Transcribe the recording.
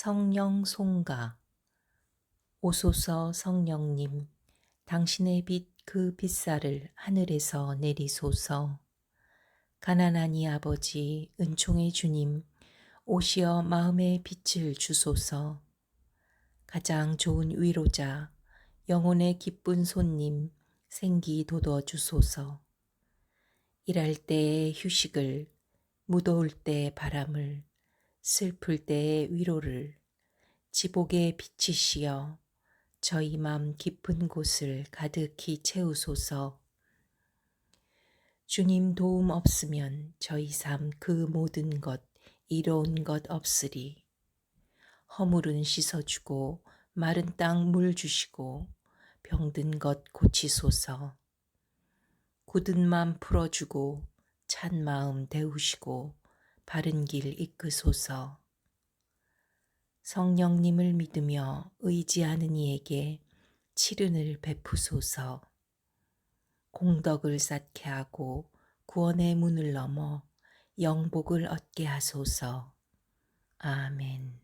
성령 송가. 오소서 성령님 당신의 빛 그 빛살을 하늘에서 내리소서. 가난하니 아버지 은총의 주님 오시어 마음의 빛을 주소서. 가장 좋은 위로자 영혼의 기쁜 손님 생기 돋워 주소서. 일할 때의 휴식을 무더울 때의 바람을 슬플 때의 위로를 지복에 비치시어 저희 맘 깊은 곳을 가득히 채우소서. 주님 도움 없으면 저희 삶 그 모든 것 이로운 것 없으리. 허물은 씻어주고 마른 땅 물 주시고 병든 것 고치소서. 굳은 맘 풀어주고 찬 마음 데우시고 바른 길 이끄소서. 성령님을 믿으며 의지하는 이에게 치른을 베푸소서. 공덕을 쌓게 하고 구원의 문을 넘어 영복을 얻게 하소서. 아멘.